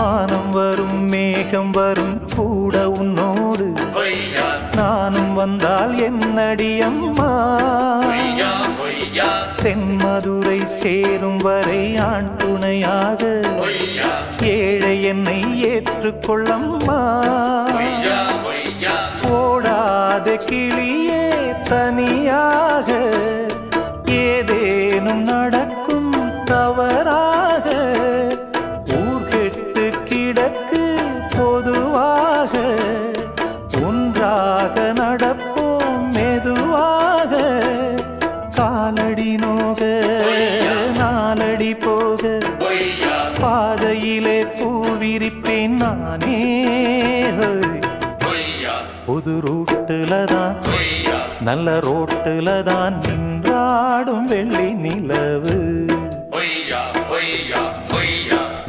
வானம் வரும் மேகம் வரும் கூட உன்னோடு. நானும் வந்தால் என்னடி அம்மா? தென்மதுரை சேரும் வரை ஆண் துணையாக. ஏழை என்னை ஏற்றுக்கொள்ளம்மா. பொய்யா ஓடாத கிளியே தனியாக. ஏதேனும் நட மெதுவாக நடப்போம் மெதுவாக. காலடி நோக நாலடி போக. பொய்யா பாதையிலே பூவிரிப்பேன் நானே. புது ரூட்டுல தான் நல்ல ரோட்டுல தான் நின்றாடும் வெள்ளி நிலவு. பொய்யா பொய்யா